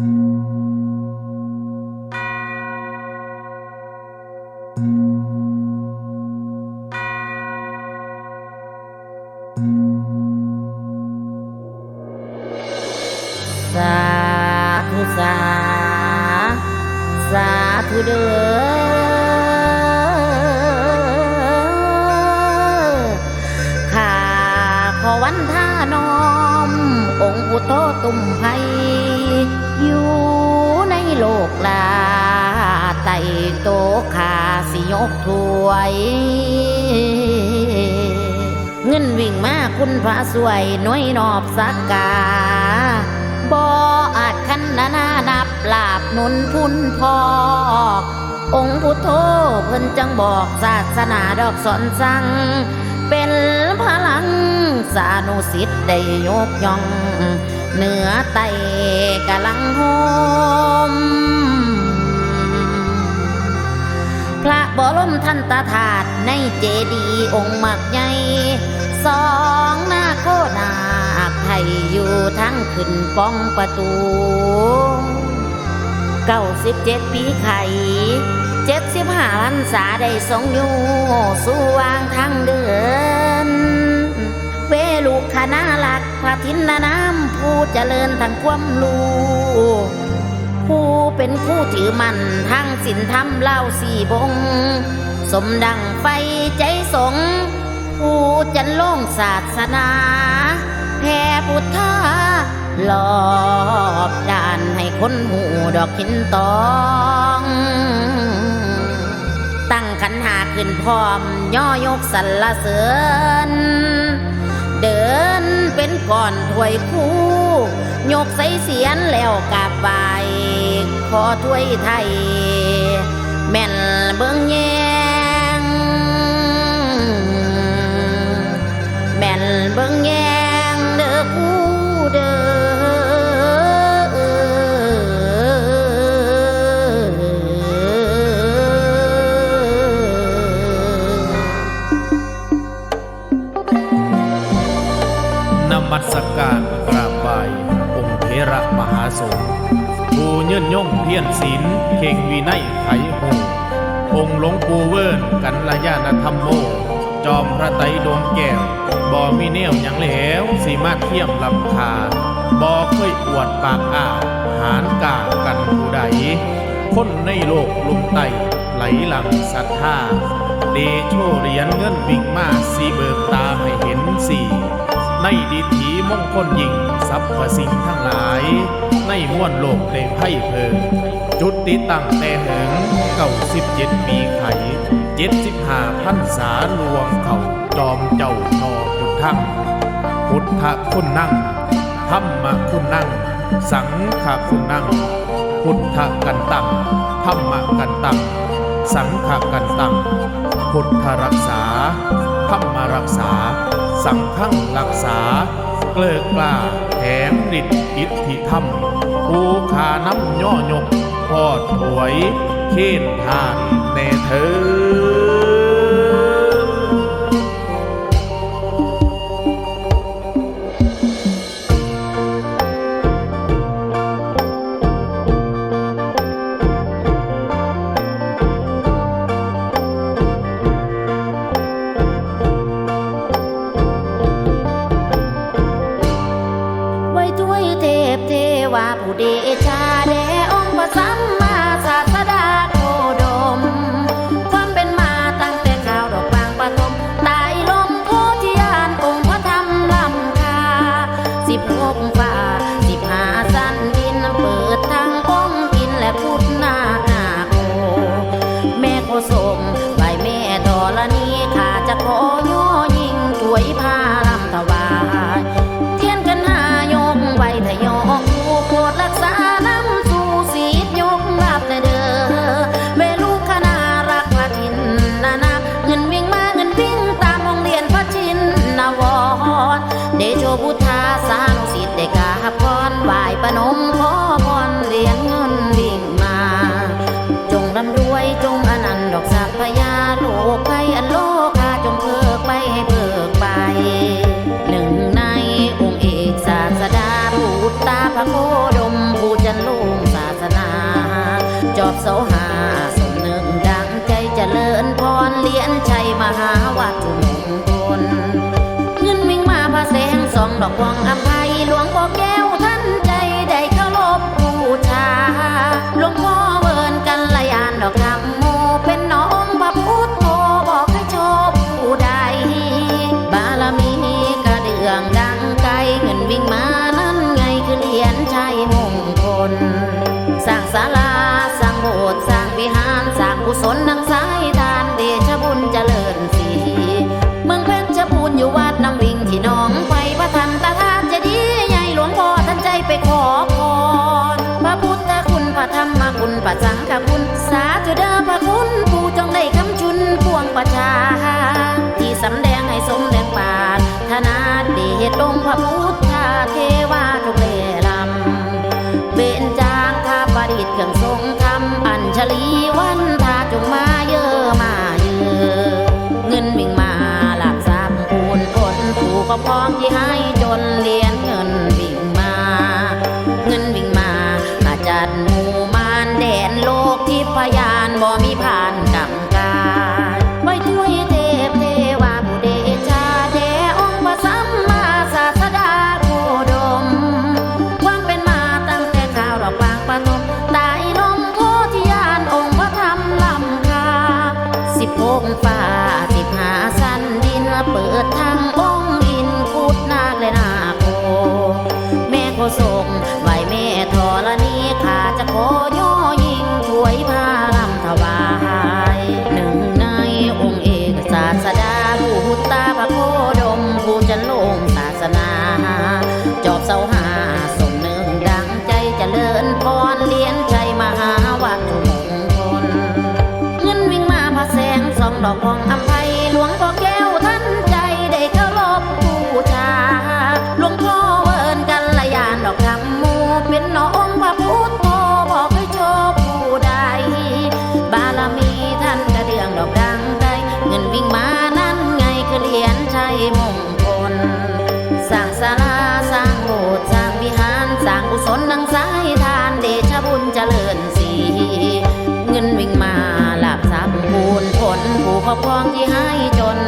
สาธุสา สาธุเด้อข้าขอวันท่านอม องค์อุโตตุมไพอยู่ใน โลกลาไต่โตขาสิยกถวย เงินวิ่งมาคุณพระสวยน้อยนอบสักกาบ่อาจคันนานานับลาบหนุนพุนพอองค์พุทโธเพิ่นจังบอกศาสนาดอกสอนสั่งเป็นพลังสานุสิทธิ์ได้ยกย่อง เหนือไตกำลังโฮมพระบรมทันตถาตุในเจดีองค์มักใหญ่สองหน้าโคนาคไทยอยู่ทั้งขึ้นป้องประตูเก้าสิบเจ็ดปีไข่เจ็ดสิบห้าพรรษาได้ทรงอยู่ สู่วางทางเดิน คณาลักพระทินนาน้ำผู้เจริญทางความรู้ผู้เป็นผู้ถือมั่นทั้งศีลธรรมเล่าสี่บง สมดังไฟใจสง ผู้จันโล่งศาสนาแผ่พุทธาหลอบด่านให้คนหูดอกหินตอง ตั้งขันหาขึ้นพร้อมย่อยกสรรเสริญ เป็นก่อนถวยคู่ยกใส่เสียนแล้วกราบไปขอถ้วยไทย แม่นเบิ่งเย ผู้เยื่นย่งเพียนศีลเข่งวินัยไขหูองค์หลวงปู่เวิร์นกันระยาณธรรมโม จอมพระไตรดวงแก้วบ่มีแนวหยังแล้วสีมาเทียมลำคาบ่เคยอวดปากอ้าหารกากันผู้ใดคนในโลกลุมไตไหลหลังศรัทธาเดโชเหรียญเงินวิ่งมาสีเบิกตาให้เห็นสี่ ในดีถีมงคลยิ่งสรรพสิ่งทั้งหลาย ในม้วนโลกในไพ่เพิงจุดติตั้งแต่เหิงเก้าสิบเจ็ดปีไขเจ็ดสิบห้าพันษาลวงเขาจอมเจ้านอพุทธังพุทธคุณนั่งธรรมคุณนั่ง สังฆคุณนั่ง พุทธกันตังธรรมกันตังสังฆกันตังพุทธรักษาธรรมรักษา สั่งฆังรักษา เกลือกล้าแถมฤทธิอิทธิธรรมภูขาน้ำย่อยกพอดถวยเข้นทานแน่เธอ ย่อยิงช่วยพาลำถวายเทียนกันหายกไว้ทยองผู้โปรดรักษาน้ำสู่สีดยกรับในเด้อเวลูกคณารักพระทินนานาเงินวิ่งมาเงินวิ่งตามโรงเรียนพระชินนาวรเดโชพุทธาสานุสิทธิ์ได้กาบพรไหวประนม ตาพระโคดมผู้จันลุงศาสนา จอบเสาหาสมนึกดังใจจเจริญพรเลี้ยนชัยมหาวัดมงคลขึ้นวิ่งมาพระแสงสองดอกวองอัมภัยหลวงพ่อแก้วานสร้างกุศลนังสายทานเดชบุญเจริญสี ก็พร้อมที่ให้จนเรีย 老光ู่ครอบครองที่ให้จน